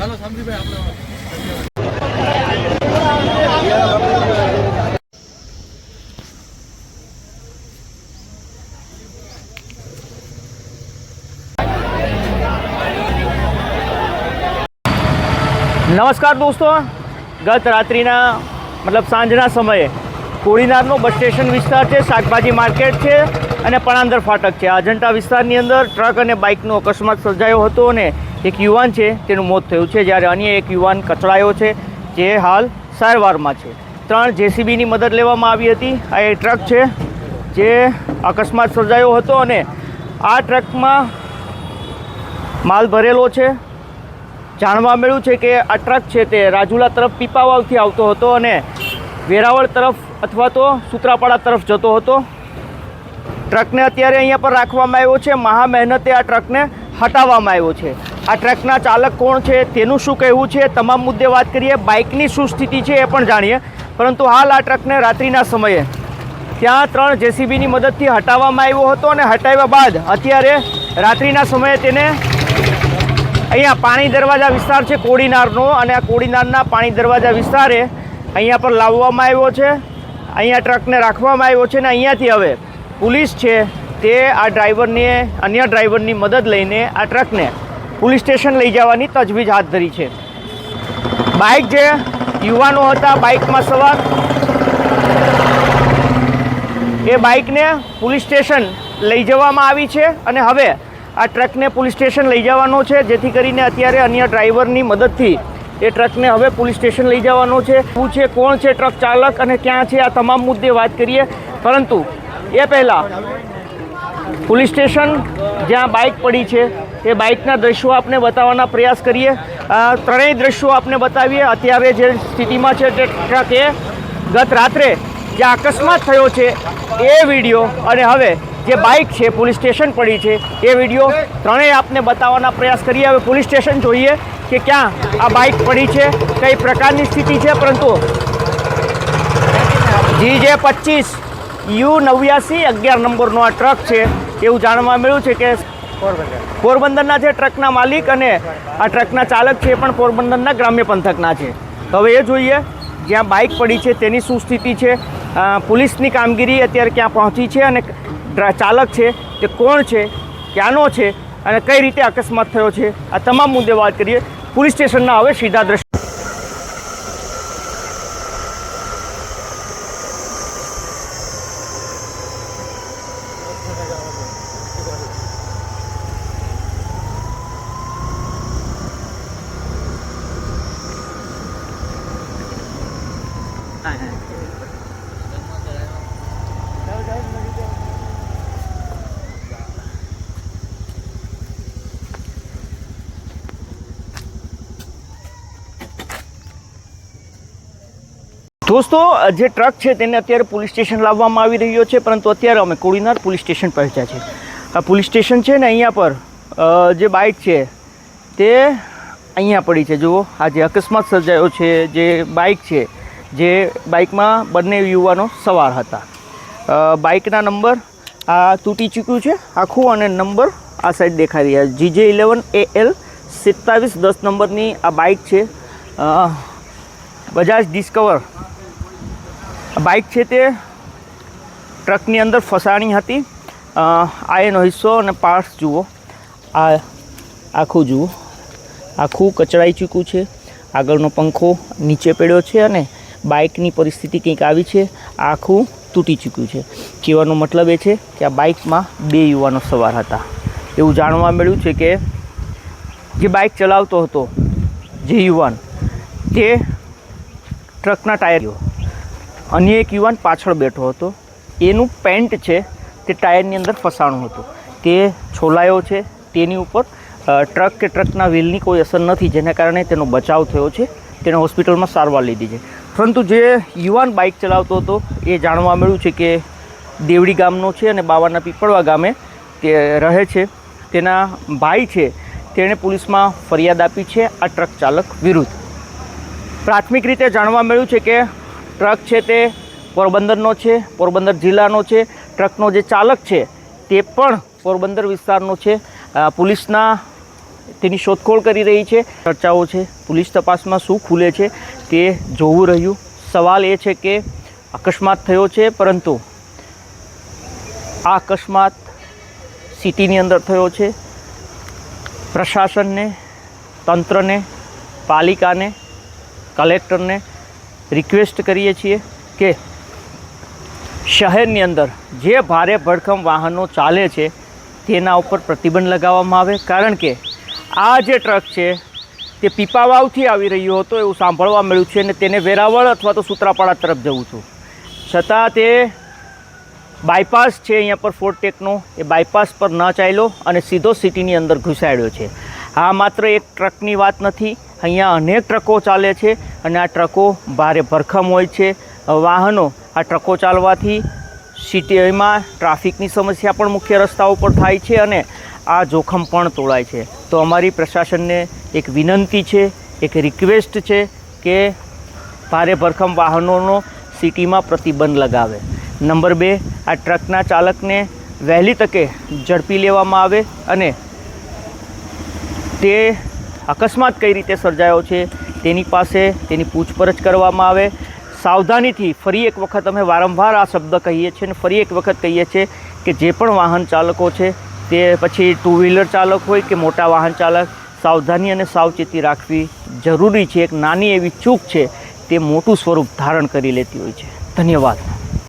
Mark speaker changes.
Speaker 1: ચાલો સામજીભાઈ આપણે
Speaker 2: નમસ્કાર દોસ્તો. ગત રાત્રિના, મતલબ સાંજના સમયે કોળીનારનો બસ સ્ટેશન વિસ્તાર છે, શાકભાજી માર્કેટ છે અને પણાંદર ફાટક છે. અજંટા વિસ્તારની અંદર ટ્રક અને બાઇકનો અકસ્માત સર્જાયો હતો અને એક યુવાન છે, તેનું મોત થયું છે. જ્યારે અન્ય એક યુવાન કચડાયો છે, જે હાલ સારવારમાં છે. ત્રણ જેસીબીની મદદ લેવામાં આવી હતી. આ એ ટ્રક છે, જે અકસ્માત સર્જાયો હતો અને આ ટ્રકમાં માલ ભરેલો છે. જાણવા મળ્યું છે કે આ ટ્રક છે, તે રાજુલા તરફ પીપાવાવથી આવતો હતો અને વેરાવળ તરફ અથવા તો સુત્રાપાડા તરફ જતો હતો. ટ્રકને અત્યારે અહીંયા પર રાખવામાં આવ્યો છે. મહા મહેનતે આ ટ્રકને હટાવવામાં આવ્યો છે. આ ટ્રકના ચાલક કોણ છે, તેનું શું કહેવું છે, તમામ મુદ્દે વાત કરીએ. બાઇકની શું સ્થિતિ છે એ પણ જાણીએ. પરંતુ હાલ આ ટ્રકને રાત્રિના સમયે ત્યાં ત્રણ જેસીબીની મદદથી હટાવવામાં આવ્યો હતો અને હટાવ્યા બાદ અત્યારે રાત્રિના સમયે તેને અહીંયા પાણી દરવાજા વિસ્તાર છે, કોડીનારનો. અને આ કોડીનારના પાણી દરવાજા વિસ્તારે અહીંયા પર લાવવામાં આવ્યો છે. અહીંયા ટ્રકને રાખવામાં આવ્યો છે અને અહીંયાથી હવે પોલીસ છે તે આ ડ્રાઈવરને, અન્ય ડ્રાઈવરની મદદ લઈને આ ટ્રકને પોલીસ સ્ટેશન લઈ જવાની તજવીજ હાથ ધરી છે. બાઇક જે યુવાનો હતા બાઇકમાં સવાર. એ બાઇકને પોલીસ સ્ટેશન લઈ જવામાં આવી છે અને હવે આ ટ્રકને પોલીસ સ્ટેશન લઈ જવાનો છે, જેથી કરીને અત્યારે અન્ય ડ્રાઈવરની મદદથી એ ટ્રકને હવે પોલીસ સ્ટેશન લઈ જવાનો છે. શું છે, કોણ છે ટ્રક ચાલક અને ક્યાં છે, આ તમામ મુદ્દે વાત કરીએ. પરંતુ એ પહેલાં પોલીસ સ્ટેશન જ્યાં બાઇક પડી છે એ બાઇકના દ્રશ્યો આપને બતાવવાના પ્રયાસ કરીએ. ત્રણેય દ્રશ્યો આપને બતાવીએ. અત્યારે જે સ્થિતિમાં છે તે ટ્રક એ ગત રાત્રે જે અકસ્માત થયો છે, એ વીડિયો અને હવે જે બાઇક છે, પોલીસ સ્ટેશન પડી છે, એ વીડિયો ત્રણેય આપને બતાવવાના પ્રયાસ કરીએ. હવે પોલીસ સ્ટેશન જોઈએ કે ક્યાં આ બાઇક પડી છે, કઈ પ્રકારની સ્થિતિ છે, પરંતુ જી જે પચીસ યુ નવ્યાસી અગિયાર નંબરનો આ ટ્રક છે, એવું જાણવા મળ્યું છે કે પોરબંદરના છે ટ્રકના માલિક અને આ ટ્રકના ચાલક છે એ પણ પોરબંદરના ગ્રામ્ય પંથકના છે. હવે એ જોઈએ, જ્યાં બાઇક પડી છે તેની શું સ્થિતિ છે પોલીસની કામગીરી અત્યારે ક્યાં પહોંચી છે અને ચાલક છે તે કોણ છે, ક્યાંનો છે અને કઈ રીતે અકસ્માત થયો છે, આ તમામ મુદ્દે વાત કરીએ. પોલીસ સ્ટેશનના હવે સીધા દ્રશ્ય દોસ્તો, જે ટ્રક છે તેને અત્યારે પોલીસ સ્ટેશન લાવવામાં આવી રહ્યો છે, પરંતુ અત્યારે અમે કોડીનાર પોલીસ સ્ટેશન પહોંચ્યા છે આ પોલીસ સ્ટેશન છે ને અહીંયા પર જે બાઇક છે તે અહીંયા પડી છે. જુઓ, આ જે અકસ્માત સર્જાયો છે, જે બાઇક છે, જે બાઇકમાં બંને યુવાનો સવાર હતા. બાઇકના નંબર આ તૂટી ચૂક્યું છે આખું અને નંબર આ સાઈડ દેખાઈ રહ્યા જીજે ઇલેવન એ એલ સિત્તાવીસ દસ નંબરની આ બાઇક છે. બજાજ ડિસ્કવર બાઇક છે તે ટ્રકની અંદર ફસાણી હતી. આ એનો હિસ્સો અને પાર્ટ્સ જુઓ. આ આખું જુઓ. આખું કચડાઈ ચૂક્યું છે. આગળનો પંખો નીચે પડ્યો છે અને બાઇકની પરિસ્થિતિ કંઈક આવી છે. આખું તૂટી ચૂક્યું છે. કહેવાનો મતલબ એ છે કે આ બાઇકમાં બે યુવાનો સવાર હતા. એવું જાણવા મળ્યું છે કે જે બાઇક ચલાવતો હતો, જે યુવાન, તે ટ્રકના ટાયર અન્ય એક યુવાન પાછળ બેઠો હતો. એનું પેન્ટ છે તે ટાયરની અંદર ફસાણું હતું. તે છોલાયો છે. તેની ઉપર ટ્રક કે ટ્રકના વ્હીલની કોઈ અસર નથી, જેના કારણે તેનો બચાવ થયો છે. તેણે હોસ્પિટલમાં સારવાર લીધી છે. પરંતુ જે યુવાન બાઇક ચલાવતો હતો, એ જાણવા મળ્યું છે કે દેવડી ગામનો છે અને બાવાના પીપળવા ગામે તે રહે છે. તેના ભાઈ છે. તેણે પોલીસમાં ફરિયાદ આપી છે આ ટ્રક ચાલક વિરુદ્ધ. પ્રાથમિક રીતે જાણવા મળ્યું છે કે ટ્રક છે તે પોરબંદરનો છે, પોરબંદર જિલ્લાનો છે. ટ્રકનો જે ચાલક છે તે પણ પોરબંદર વિસ્તારનો છે. પોલીસના તેની શોધખોળ કરી રહી છે. ચર્ચાઓ છે, પોલીસ તપાસમાં શું ખુલે છે તે જોવું રહ્યું. સવાલ એ છે કે અકસ્માત થયો છે, પરંતુ આ અકસ્માત સિટીની અંદર થયો છે. પ્રશાસનને, તંત્રને, પાલિકાને, કલેક્ટરને રિક્વેસ્ટ કરીએ છીએ કે શહેરની અંદર જે ભારે ભડકમ વાહનો ચાલે છે, તેના ઉપર પ્રતિબંધ લગાવવામાં આવે. કારણ કે આ જે ટ્રક છે, તે પીપાવાવથી આવી રહ્યો હતો, એવું સાંભળવા મળ્યું છે અને તેને વેરાવળ અથવા તો સૂત્રાપાડા તરફ જવું છું. છતાં તે બાયપાસ છે અહીંયા પર ફોરટેકનો એ બાયપાસ પર ન ચાલ્યો અને સીધો સિટીની અંદર ઘુસાડ્યો છે. આ માત્ર એક ટ્રકની વાત નથી અહીંયા અનેક ટ્રકો ચાલે છે અને આ ટ્રકો ભારે ભરખમ હોય છે. વાહનો આ ટ્રકો ચાલવાથી સિટીમાં ટ્રાફિકની સમસ્યા પણ મુખ્ય રસ્તાઓ પર થાય છે અને આ જોખમ પણ તોળાય છે. તો અમારી પ્રશાસનને એક વિનંતી છે, એક રિક્વેસ્ટ છે કે ભારે ભરખમ વાહનોનો સિટીમાં પ્રતિબંધ લગાવે. નંબર બે, આ ટ્રકના ચાલકને વહેલી તકે ઝડપી લેવામાં આવે અને તે અકસ્માત કઈ રીતે સર્જાયો છે, તેની પાસે તેની પૂછપરછ કરવામાં આવે. સાવધાનીથી ફરી એક વખત અમે વારંવાર આ શબ્દ કહીએ છીએ અને ફરી એક વખત કહીએ છીએ કે જે પણ વાહન ચાલકો છે, તે પછી ટુ વ્હીલર ચાલક હોય કે મોટા વાહન ચાલક, સાવધાની અને સાવચેતી રાખવી જરૂરી છે. એક નાની એવી ચૂક છે, તે મોટું સ્વરૂપ ધારણ કરી લેતી હોય છે. ધન્યવાદ.